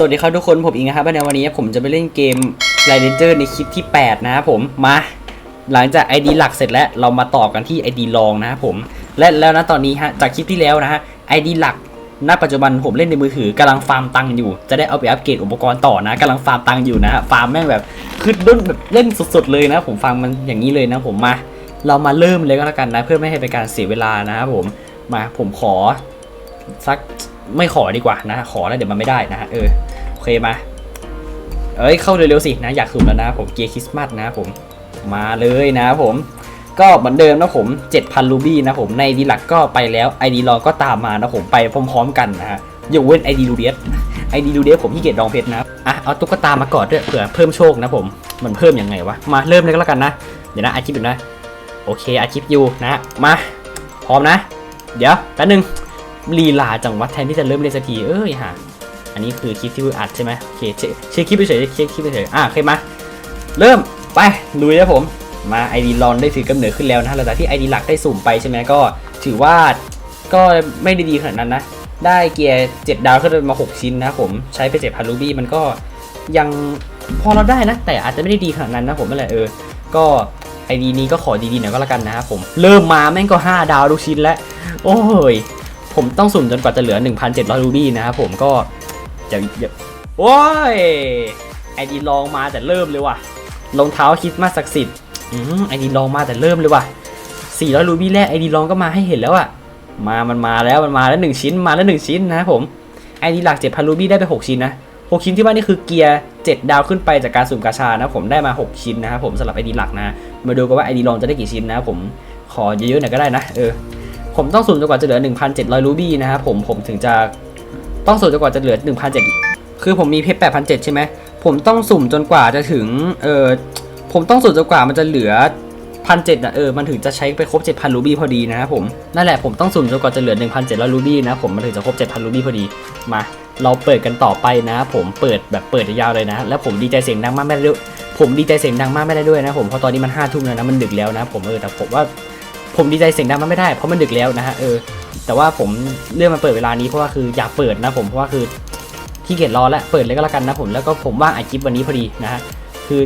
สวัสดีครับทุกคนผมอิงนะครับในวันนี้ผมจะไปเล่นเกม r i d e n g e r ในคลิปที่ 8 นะครับผมมาหลังจาก ID หลักเสร็จแล้วเรามาต่อกันที่ ID รองนะครับผมและแล้วนะตอนนี้ฮะจากคลิปที่แล้วนะฮะ ID หลักณปัจจุบันผมเล่นในมือถือกำลังฟาร์มตังค์อยู่ จะได้เอาไปอัปเกรดอุปกรณ์ต่อนะกำลังฟาร์มตังค์อยู่นะฮะฟาร์มแม่งแบบคือด้นแบบเล่นสดๆเลยนะผมฟาร์มมันอย่างนี้เลยนะผมมาเรามาเริ่มเลยก็แล้วกันนะ เพื่อไม่ให้เป็นการเสียเวลานะครับผมมาผมขอสัก ไม่ขอดีกว่านะ ขอแล้วเดี๋ยวมันไม่ได้นะฮะเออโอเคมา เอ้ยเข้าเร็วๆสินะอยากสุ่มแล้วนะผมเกียร์คริสต์มาสนะผมมาเลยนะผมก็เหมือนเดิมนะผม 7,000 รูบี้นะผมในดีหลักก็ไปแล้ว ID รอก็ตามมานะผมไปพร้อมๆกันนะฮะยกเว้น ID รูเดียส ID รูเดียสผมที่เกียรดองเพชรนะอะเอาตุ๊กตามากอดด้วยเผื่อเพิ่มโชคนะผมมันเพิ่มยังไงวะมาเริ่มเลยก็แล้วกันนะเดี๋ยวนะอาชิปอยู่นะโอเคอาชิปอยู่นะฮะมาพร้อมนะ เดี๋ยวแป๊บนึง ลีลาจังวัดแทนที่จะเริ่มเล่นสักทีเอ้ยฮะอันนี้คือคลิปที่อัดใช่ไหมโอเคเช็คคลิปเฉยเช็คคลิปเฉยอะโอเคมาเริ่มไปลุยนะผมมา ID ลอนได้ถือกำเนิดขึ้นแล้วนะหลังจากที่ ID หลักได้สุ่มไปใช่ไหมก็ถือว่าก็ไม่ได้ดีขนาดนั้นนะได้เกียร์7ดาวขึ้นมา 6 ชิ้นนะผมใช้ไป7พันรูบี้มันก็ยังพอเราได้นะ แต่อาจจะไม่ได้ดีขนาดนั้นนะผมนั่นแหละเออ ก็ ID นี้ก็ขอดีๆหน่อยก็แล้วกันนะครับผม เริ่มมาแม่งก็ 5 ดาวทุกชิ้นแล้ว โอ้ย ผมต้องสุ่มจนกว่าจะเหลือ 1,700 รูบี้นะครับผมก็อย่าอย่าโอ้ยไอดีลองมาแต่เริ่มเลยว่ะรองเท้าคริดมาสศักดิ์สิทธิ์ไอดีลองมาแต่เริ่มเลยว่ะ 400 รูบี้แรกไอดีลองก็มาให้เห็นแล้วอะมามันมาแล้วมันมาแล้ว 1 ชิ้นมาแล้ว 1 ชิ้นนะครับผมไอดีหลัก 7,000 รูบี้ได้ไป 6 ชิ้นนะ 6 ชิ้นที่ว่านี่คือเกียร์ 7 ดาวขึ้นไปจากการสุ่มกาชานะผมได้มา 6 ชิ้นนะครับผมสำหรับไอดีหลักนะ มาดูกันว่าไอดีลองจะได้กี่ชิ้นนะครับผมขอเยอะๆหน่อยก็ได้นะเออ ผมต้องสุ่มจนกว่าจะเหลือ 1,700 รูบี้นะครับผมผมถึงจะต้องสุ่มจนกว่าจะเหลือ 1,700 คือผมมีเพชร8,700 ใช่ไหมผมต้องสุ่มจนกว่าจะถึงเออผมต้องสุ่มจนกว่ามันจะเหลือ1,700นะเออมันถึงจะใช้ไปครบ 7,000 รูบี้พอดีนะครับผมนั่นแหละผมต้องสุ่มจนกว่าจะเหลือ 1,700 รูบี้นะผมมันถึงจะครบ 7,000 รูบี้พอดีมา เราเปิดกันต่อไปนะผมเปิดแบบเปิดยาวเลยนะ แล้วผมดีใจเสียงดังมากไม่ได้ด้วยผมดีใจเสียงดังมากไม่ได้ด้วยนะผมเพราะตอนนี้มัน5ทุ่มแล้วนะมันดึกแล้วนะผมเออแต่ผมว่า ผมดีใจเสียงดังมันไม่ได้เพราะมันดึกแล้วนะฮะเออแต่ว่าผมเลื่อนมาเปิดเวลานี้เพราะว่าคืออยากเปิดนะผมเพราะว่าคือขี้เกียจรอแล้วเปิดเลยก็แล้วกันนะผมแล้วก็ผมว่างอัดคลิปวันนี้พอดีนะฮะคือ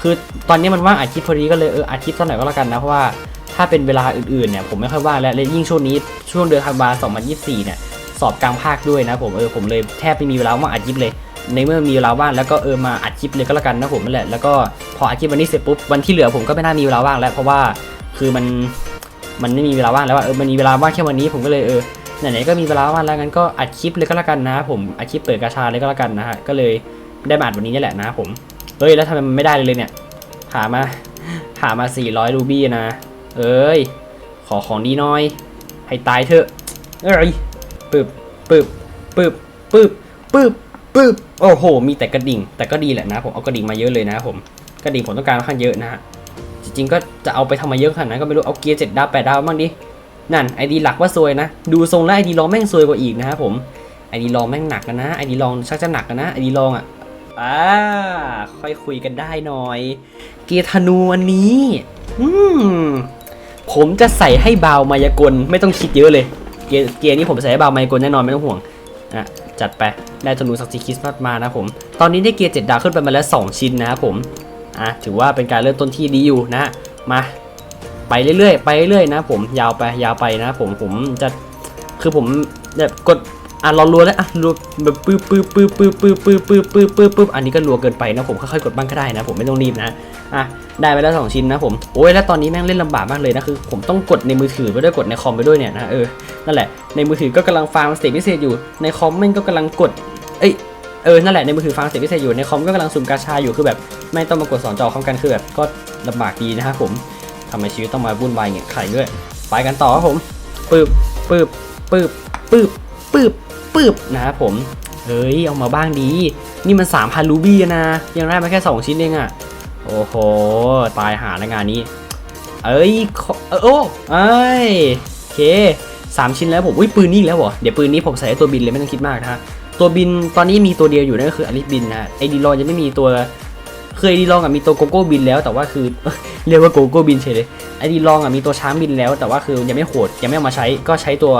คือตอนนี้มันว่างอัดคลิปพอดีก็เลยเอออัดคลิปตอนไหนก็แล้วกันนะเพราะว่าถ้าเป็นเวลาอื่นๆเนี่ยผมไม่ค่อยว่างแล้วและยิ่งช่วงนี้ช่วงเดือนธันวาคม2024 เนี่ยสอบกลางภาคด้วยนะผมเออผมเลยแทบไม่มีเวลาว่างอัดคลิปเลย ในเมื่อมีเวลาว่างแล้วก็เออมาอัดคลิปเลยก็แล้วกันนะผมนั่นแหละแล้วก็พออัดคลิปวันนี้เสร็จปุ๊บวันที่เหลือผมก็ไม่น่ามีเวลาว่างแล้วเพราะว่าคือมัน มันไม่มีเวลาว่างแล้วว่าเออมันมีเวลาว่างแค่วันนี้ผมก็เลยเออไหนๆก็มีเวลาว่างแล้วงั้นก็อัดคลิปเลยก็แล้วกันนะผมอัดคลิปเปิดกาชาเลยก็แล้วกันนะฮะก็เลยได้มาอัดวันนี้นี่แหละนะผมเฮ้ยแล้วทำไมมันไม่ได้เลยเนี่ยหามาหามา 400 รูบี้นะ เอ้ย ขอของดีน้อย ให้ตายเถอะ เอ้ยปึ๊บปึ๊บปึ๊บปึ๊บปึ๊บปึ๊บโอ้โห มีแต่กระดิ่ง แต่ก็ดีแหละนะ ผมเอากระดิ่งมาเยอะเลยนะผม กระดิ่งผมต้องการค่อนข้างเยอะนะฮะ ริงๆก็จะเอาไปทำมาเยอะขนาดนั้นก็ไม่รู้เอาเกียร์เจ็ดดาวแปดดาวบ้างดิ นั่นไอดีหลักว่าซวยนะ ดูทรงแล้วไอดีลองแม่งซวยกว่าอีกนะครับผมไอดีลองแม่งหนักกันนะไอดีลองชักจะหนักกันนะไอดีลองอะอ่าค่อยคุยกันได้หน่อย เกียร์ธนูอันนี้อืมผมจะใส่ให้บาวมายากลไม่ต้องคิดเยอะเลย เกียร์เกียร์นี้ผมใส่ให้บาวมายากลแน่นอนไม่ต้องห่วงอะจัดไปได้ธนูศักดิ์สิทธิ์คริสต์มาสมานะผม ตอนนี้ได้เกียร์เจ็ดดาวขึ้นไปมาแล้ว 2 ชิ้นนะครับผม อะถือว่าเป็นการเริ่มต้นที่ดีอยู่นะมาไปเรื่อยๆ ไปเรื่อยๆนะ ผมยาวไปยาวไปนะ ผมผมจะคือผมแบบกดอะรอรัวแล้วอะรัวแบบปื๊บปื๊บปื๊บปื๊บปื๊บปื๊บปื๊บปื๊บปื๊บปื๊บอันนี้ก็รัวเกินไปนะผมค่อยๆกดบ้างก็ได้นะ ผมไม่ต้องรีบนะอะได้ไปแล้วสองชิ้นนะผมโอ้ยแล้วตอนนี้แม่งเล่นลำบากมากเลยนะคือ ผมต้องกดในมือถือไปด้วยกดในคอมไปด้วยเนี่ยนะเออนั่นแหละในมือถือก็กำลังฟาร์มสเตจพิเศษอยู่ในคอมแม่งก็กำลังกดเอ้ย เออ นั่นแหละ ในมือถือฟาร์มสเตจพิเศษอยู่ ในคอมก็กำลังสุ่มกาชาอยู่ คือแบบ ไม่ต้องมากดสอนจอพร้อมกัน คือแบบ ก็ลำบากดีนะครับผมทำไมชีวิตต้องมาวุ่นวายอย่างเงี้ยไข่ด้วย ไปกันต่อครับผมปึ๊บปึ๊บปึ๊บปึ๊บปึ๊บปึ๊บนะครับผม เฮ้ย เอามาบ้างดี นี่มัน3,000รูบี้นะ ยังได้มาแค่ 2 ชิ้นเองอะโอ้โห ตายหาในงานนี้ เอ้ยขอเออโอ้เอ้ย โอเคสามชิ้นแล้วผม อุ้ยปืนนี่แล้วเหรอ เดี๋ยวปืนนี้ผมใส่ตัวบินเลยไม่ต้องคิดมากนะฮะ ตัวบินตอนนี้มีตัวเดียวอยู่นั่นก็คืออลิสบินนะฮะไอดีรอนยังไม่มีตัวเคยดีลองอะมีตัวโกโก้บินแล้วแต่ว่าคือเรียกว่าโกโก้บินเฉยเลยไอดีลองอะมีตัวช้างบินแล้ว แต่ว่าคือยังไม่โหดยังไม่เอามาใช้ก็ใช้ตัว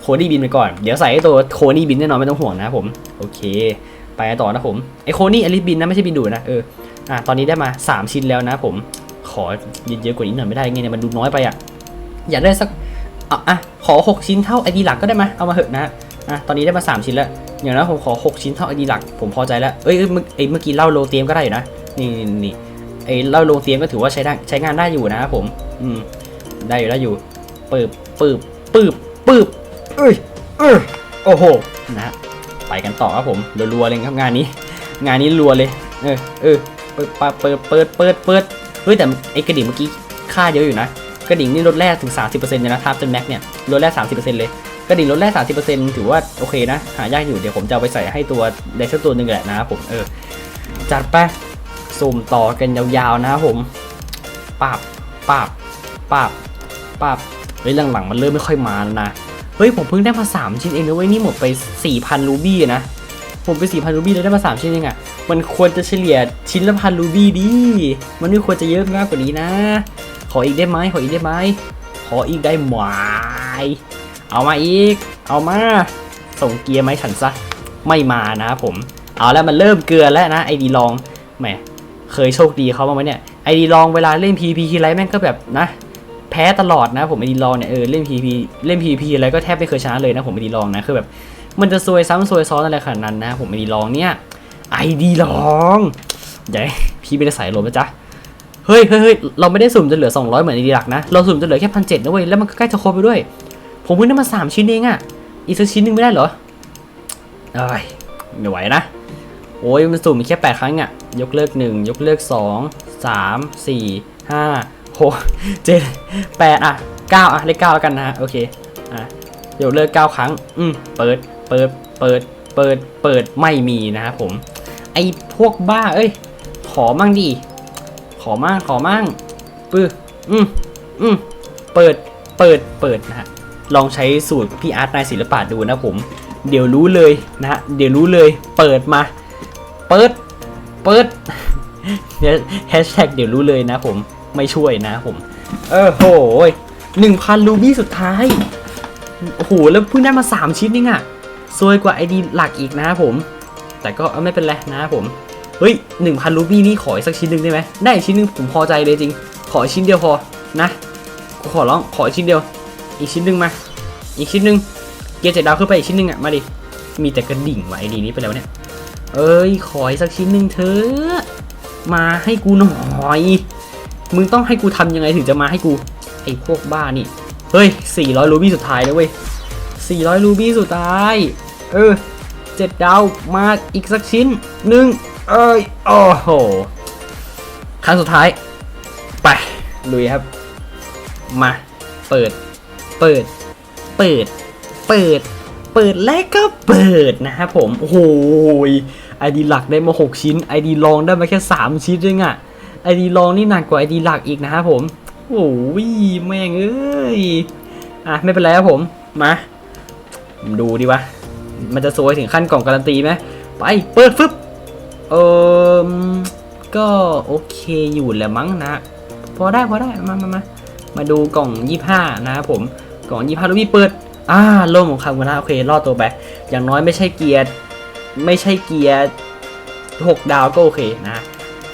โคนี่บินไปก่อน เดี๋ยวใส่ตัวโคนี่บินแน่นอนไม่ต้องห่วงนะผม โอเค ไปต่อนะผมไอโคนี่อลิสบินนะไม่ใช่บินดูนะเอออะตอนนี้ได้มา 3 ชิ้นแล้วนะผมขอเยอะๆกว่านี้หน่อยไม่ได้ไงเนี่ยมันดูน้อยไปอะอยากได้สักอะอะขอ 6 ชิ้นเท่าไอดีหลักก็ได้ไหมเอามาเหอะนะอะตอนนี้ได้มา 3 ชิ้นแล้ว อย่างนั้นผมขอ 6 ชิ้นเท่าไอดีหลัก ผมพอใจแล้ว เอ้ยเมื่อไอเมื่อกี้เล่าโลเตียมก็ได้อยู่นะนี่นี่นี่ไอเล่าโลเตียมก็ถือว่าใช้ได้ใช้งานได้อยู่นะครับผม อืม ได้อยู่ได้อยู่ปืบปืบปืบปืบเอ้ยเออโอ้โห นะ ไปกันต่อครับผม รัวๆเลยครับงานนี้ งานนี้รัวเลย เออเออเปิดเปิดเปิดเปิดเปิดเฮ้ยแต่ไอ้กระดิ่งเมื่อกี้ค่าเยอะอยู่นะ กระดิ่งนี่ลดแรกถึง 30%เลยนะทับจนแม็กเนี่ยลดแรก 30%เลย ระดิ่งลดแรก30%ถือว่าโอเคนะ หายากอยู่เดี๋ยวผมจะเอาไปใส่ให้ตัวเดชตัวหนึ่งแหละนะครับผมเออจัดไปสุ่มต่อกันยาวๆนะครับผมปาบปาบปาบปาบเฮ้ยหลังๆมันเริ่มไม่ค่อยมาแล้วนะเฮ้ยผมเพิ่งได้มา3ชิ้นเองนะเว้ยนี่หมดไป 4,000รูบี้นะผมไป4,000รูบี้แล้วได้มา3ชิ้นเองอะ่ะมันควรจะเฉลี่ยชิ้นละพันรูบี้ดิมันไม่ควรจะเยอะมากกว่านี้นะ ขออีกได้ไหมขออีกได้ไหมขออีกได้ไหม เอามาอีก เอามา ส่งเกียร์ไหมฉันซะ ไม่มานะผม เอาแล้วมันเริ่มเกลือแล้วนะไอดีลองแหมเคยโชคดีเขาบ้างไหมเนี่ยไอดีลองเวลาเล่น PVP ทีไรแม่งก็แบบนะ แพ้ตลอดนะผมไอดีลองเนี่ยเออเล่น PVP เล่น PVP อะไรก็แทบไม่เคยชนะเลยนะผมไอดีลองนะคือแบบมันจะซวยซ้ำซวยซ้อนอะไรขนาดนั้นนะผมไอดีลองเนี่ยไอดีลองเดี๋ยวพี่ไม่ได้ใส่ลมนะจ๊ะเฮ้ยเฮ้ยเฮ้ยเราไม่ได้สุ่มจนเหลือ 200 เหมือนไอดีหลักนะ เราสุ่มจนเหลือแค่พันเจ็ดนะเว้ยแล้วมันก็ใกล้จะครบไปด้วย ผมเพิ่งได้มา3ชิ้นเองอะอีกสักชิ้นหนึ่งไม่ได้เหรอเอ้ยไม่ไหวนะ โอ้ยมันสุ่มมีแค่8ครั้งอะยกเลิก1ยกเลิก2 3 4 5 6 7 8อะ9อะเลข9แล้วกันนะโอเคอะเดี๋ยวเลิกเก้าครั้ง อืมเปิดเปิดเปิดเปิดเปิดไม่มีนะครับผม ไอพวกบ้า เอ้ย ขอมั่งดิขอมั่งขอมั่งปื้ออืมอืมเปิดเปิดเปิดนะฮะ ลองใช้สูตรพี่อาร์ตนายศิลปะดูนะผม เดี๋ยวรู้เลยนะฮะเดี๋ยวรู้เลยเปิดมา เปิด เปิดแฮชแท็กเดี๋ยวรู้เลยนะผมไม่ช่วยนะผม เออโหหนึ่งพันรูบี้สุดท้าย โอ้โห แล้วเพิ่งได้มา 3 ชิ้นนี่อะซวยกว่าไอดีหลักอีกนะผม แต่ก็ไม่เป็นไรนะผม เฮ้ย1,000รูบี้นี่ขออีกสักชิ้นหนึ่งได้ไหมได้ชิ้นหนึ่งผมพอใจเลยจริง ขอชิ้นเดียวพอนะขอร้องขอชิ้นเดียว อีกชิ้นหนึ่งมา อีกชิ้นหนึ่งเกียร์เจ็ดดาวขึ้นไปอีกชิ้นหนึ่งอะ มาดิ มีแต่กระดิ่งว่ะไอดีนี้ไปแล้วเนี่ย เอ้ย ขออีกสักชิ้นหนึ่งเถอะ มาให้กูหน่อย มึงต้องให้กูทำยังไงถึงจะมาให้กู ไอ้พวกบ้านี่ เฮ้ย400รูบี้สุดท้ายแล้วเว้ย400รูบี้สุดท้าย เออเจ็ดดาวมาอีกสักชิ้นหนึ่งเอ้ย โอ้โห ครั้งสุดท้าย ไป ลุยครับ มา เปิด เปิด เปิด เปิด เปิดแล้วก็เปิดนะครับผม โอ้โหไอดีหลักได้มา 6 ชิ้นไอดีลองได้มาแค่ 3 ชิ้นเองอะไอดีลองนี่หนักกว่าไอดีหลักอีกนะครับผม โอ้ยแม่งเอ้ย อะไม่เป็นไรครับผม มาดูดีวะ มันจะซวยถึงขั้นกล่องการันตีไหมไปเปิดฟึบเออก็โอเคอยู่แหละมั้งนะ พอได้พอได้มามามา มาดูกล่อง 25 นะครับผมกล่อง 25รูบี้เปิดอ่าโล่มของคำกันนะโอเครอดตัวไปอย่างน้อยไม่ใช่เกียร์ไม่ใช่เกียร์6ดาวก็โอเคนะ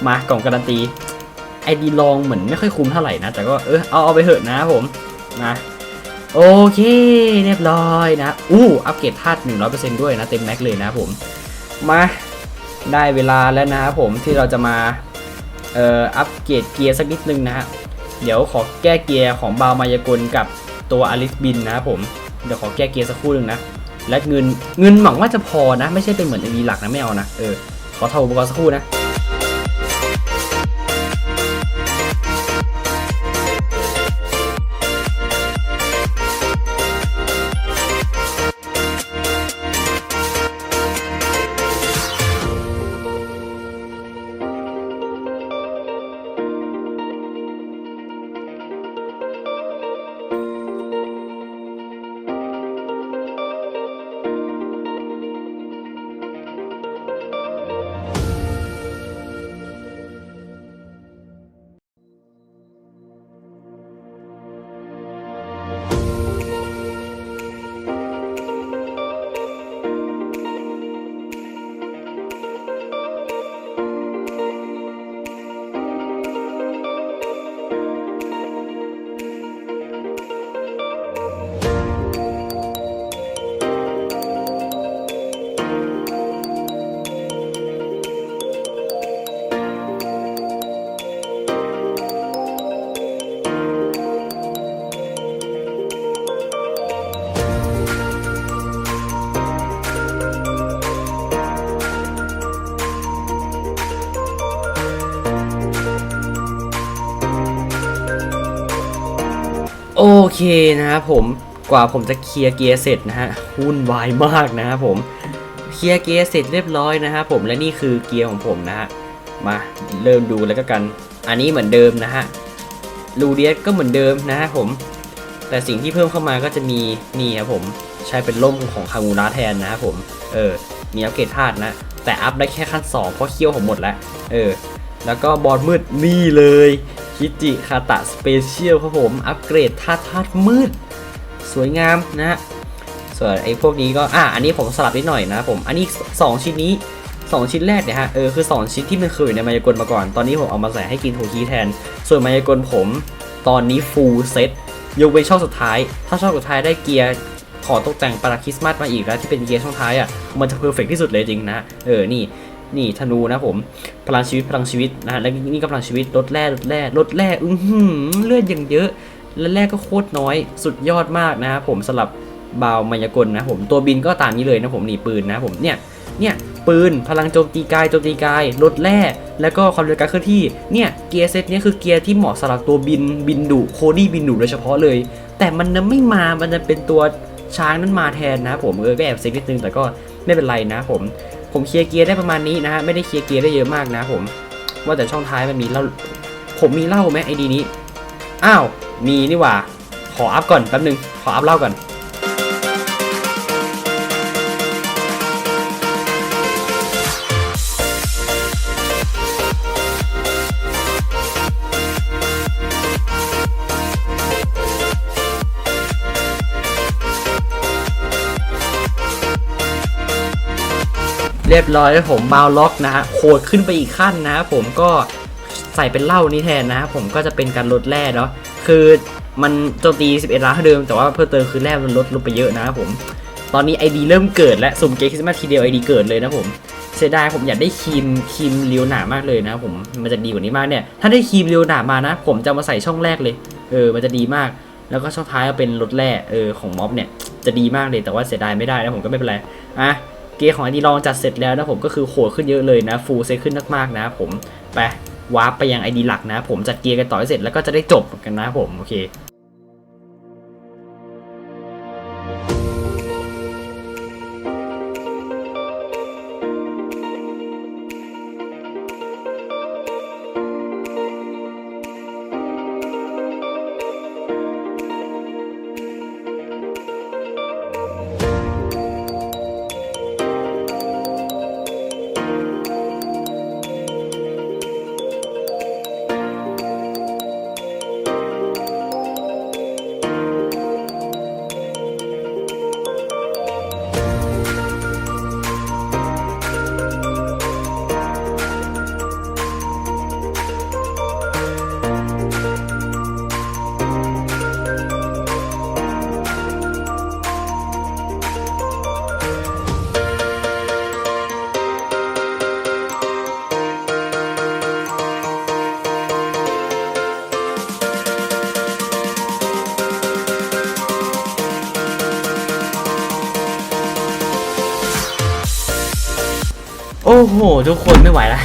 มากล่องการันตีไอดีลองเหมือนไม่ค่อยคุ้มเท่าไหร่นะ แต่ก็เออเอาเอาไปเถอะนะครับผมนะโอเคเรียบร้อยนะอู้อัปเกรดธาตุ100%ด้วยนะเต็มแม็กเลยนะครับผมมาได้เวลาแล้วนะครับผมที่เราจะมาเอ่ออัปเกรดเกียร์สักนิดนึงนะฮะ เดี๋ยวขอแก้เกียร์ของบาวมายากลกับตัวอลิสบินนะครับผม เดี๋ยวขอแก้เกียร์สักครู่หนึ่งนะ และเงินเงินหวังว่าจะพอนะ ไม่ใช่เป็นเหมือนอีหลักนะไม่เอานะ เออ ขอเท่าอุปกรณ์สักครู่นะ เคนะครับผมกว่าผมจะเคลียร์เกียร์เสร็จนะฮะวุ่นวายมากนะครับผมเคลียร์เกียร์เสร็จเรียบร้อยนะครับผมและนี่คือเกียร์ของผมนะฮะมาเริ่มดูแล้วก็กัน อันนี้เหมือนเดิมนะฮะลูเดียสก็เหมือนเดิมนะฮะผมแต่สิ่งที่เพิ่มเข้ามาก็จะมีนี่ครับผมใช้เป็นล่มของคางูระแทนนะครับผมเออมีอัปเกรดธาตุนะแต่อัพได้แค่ขั้น 2 เพราะเคี่ยวผมหมดแล้วเออแล้วก็บอลมืดนี่เลย คิจิคาตะสเปเชียลครับผม อัปเกรดธาตุธาตุมืด สวยงามนะฮะ ส่วนไอ้พวกนี้ก็ อะ อันนี้ผมสลับนิดหน่อยนะผม อันนี้ 2 ชิ้นนี้ 2 ชิ้นแรกเนี่ยฮะ เออ คือ 2 ชิ้นที่มันเคยอยู่ในมายากลมาก่อน ตอนนี้ผมเอามาใส่ให้กินโทคีแทน ส่วนมายากลผม ตอนนี้ฟูลเซ็ตยกเว้นช่องสุดท้าย ถ้าช่องสุดท้ายได้เกียร์ขอตกแต่งปาราคริสต์มาสมาอีกแล้วที่เป็นเกียร์ช่องท้ายอะ มันจะเพอร์เฟกที่สุดเลยจริงนะ เออ นี่ นี่ธนูนะผมพลังชีวิตพลังชีวิตนะฮะแล้วนี่ก็พลังชีวิตลดแร่ลดแร่ลดแร่อือหือเลือดอย่างเยอะ และแร่ก็โคตรน้อยสุดยอดมากนะครับผมสำหรับบาวมายากลนะผมตัวบินก็ตามนี้เลยนะผมนี่ปืนนะผมเนี่ยเนี่ยปืนพลังโจมตีกายโจมตีกายลดแร่แล้วก็ความเร็วการเคลื่อนที่เนี่ยเกียร์เซตเนี้ยคือเกียร์ที่เหมาะสำหรับตัวบินบินดุโคดี้บินดุโดยเฉพาะเลย แต่มันนะไม่มามันจะเป็นตัวช้างนั้นมาแทนนะผมเออแอบเซ็กนิดนึงแต่ก็ไม่เป็นไรนะผม ผมเคลียร์เกียร์ได้ประมาณนี้นะฮะไม่ได้เคลียร์เกียร์ได้เยอะมากนะผม ว่าแต่ช่องท้ายมันมีเล่าผมมีเล่าไหมไอดีนี้ อ้าว มีนี่หว่า ขออัพก่อนแป๊บนึง ขออัพเล่าก่อน เรียบร้อยแล้วผมบาล็อกนะฮะโหดขึ้นไปอีกขั้นนะผมก็ใส่เป็นเหล้านี้แทนนะผมก็จะเป็นการลดแร่เนาะคือมันโจมตี 11 ล้านเท่าเดิม แต่ว่าเพิ่มเติมคือแร่มันลดลงไปเยอะนะครับผม ตอนนี้ ID เริ่มเกิดและสุ่มเกคริสต์มาสทีเดียว ID เกิดเลยนะผมเสียดายผมอยากได้ครีมครีมเลียวหนามากเลยนะผมมันจะดีกว่านี้มากเนี่ย ถ้าได้ครีมเลียวหนามานะ ผมจะมาใส่ช่องแรกเลย เออ มันจะดีมาก แล้วก็ช่องท้ายเอาเป็นรถแร่เออของม็อบเนี่ยจะดีมากเลยแต่ว่าเสียดายไม่ได้นะผมก็ไม่เป็นไรอะ เกียร์ของอันนี้ลองจัดเสร็จแล้วนะผมก็คือโหดขึ้นเยอะเลยนะฟูลเซตขึ้นมากๆนะผมไปวาร์ปไปยังไอดีหลักนะผมจัดเกียร์กันต่อให้เสร็จแล้วก็จะได้จบกันนะผมโอเค โอ้โห ทุกคนไม่ไหวแล้ว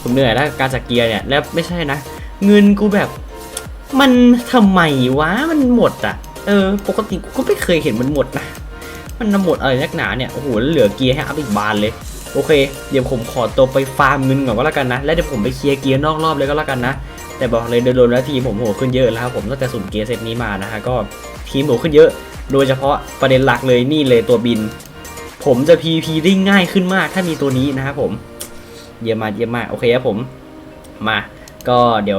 ผมเหนื่อยแล้วการจัดเกียร์เนี่ย แล้วไม่ใช่นะ เงินกูแบบ มันทำไมวะ มันหมดอะ เออ ปกติกูก็ไม่เคยเห็นมันหมดนะ มันหมดอะไรนักหนาเนี่ย โอ้โหแล้วเหลือเกียร์ให้อัพอีกบานเลย โอเค เดี๋ยวผมขอตัวไปฟาร์มเงินก่อนก็แล้วกันนะ แล้วเดี๋ยวผมไปเคลียร์เกียร์นอกรอบเลยก็แล้วกันนะ แต่บอกเลยโดยรวมแล้วทีผมโหขึ้นเยอะแล้วครับผมตั้งแต่สุ่มเกียร์เซตนี้มานะฮะ ก็ทีมผมขึ้นเยอะ โดยเฉพาะประเด็นหลักเลยนี่เลยตัวบิน ผมจะ PVP ได้ง่ายขึ้นมากถ้ามีตัวนี้นะครับผม เยี่ยมมากเยี่ยมมากโอเคครับผมมา ก็เดี๋ยว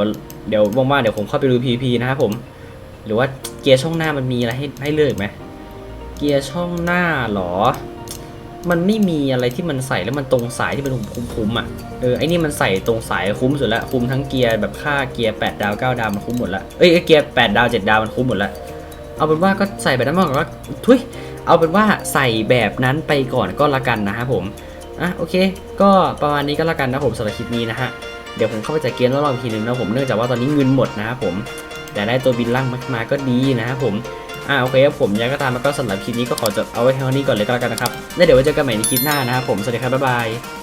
เดี๋ยวว่างๆเดี๋ยวผมเข้าไปดู PVP นะครับผม หรือว่าเกียร์ช่องหน้ามันมีอะไรให้ให้เลือกไหมเกียร์ช่องหน้าหรอ มันไม่มีอะไรที่มันใส่แล้วมันตรงสายที่มันคุ้มๆอะเออไอ้นี่มันใส่ตรงสายคุ้มสุดละคุ้มทั้งเกียร์แบบค่าเกียร์8ดาว9ดาวมันคุ้มหมดละเอ้ยเกียร์8ดาว7ดาวมันคุ้มหมดละเอาเป็นว่าก็ใส่แบบนั้นมาก่อนก็ทุย เอาเป็นว่าใส่แบบนั้นไปก่อนก็แล้วกันนะครับผมอะโอเค ก็ประมาณนี้ก็แล้วกันนะผมสำหรับคลิปนี้นะฮะเดี๋ยวผมเข้าไปจัดเกมรอบๆอีกทีนึงนะผมเนื่องจากว่าตอนนี้เงินหมดนะครับผมแต่ได้ตัวบินล่างมาก็ดีนะครับผมอ่าโอเคครับผมยังก็ตามแล้วก็สำหรับคลิปนี้ก็ขอจบเอาไว้เท่านี้ก่อนเลยก็แล้วกันนะครับแล้วเดี๋ยวไว้เจอกันใหม่ในคลิปหน้านะครับผมสวัสดีครับบ๊ายบาย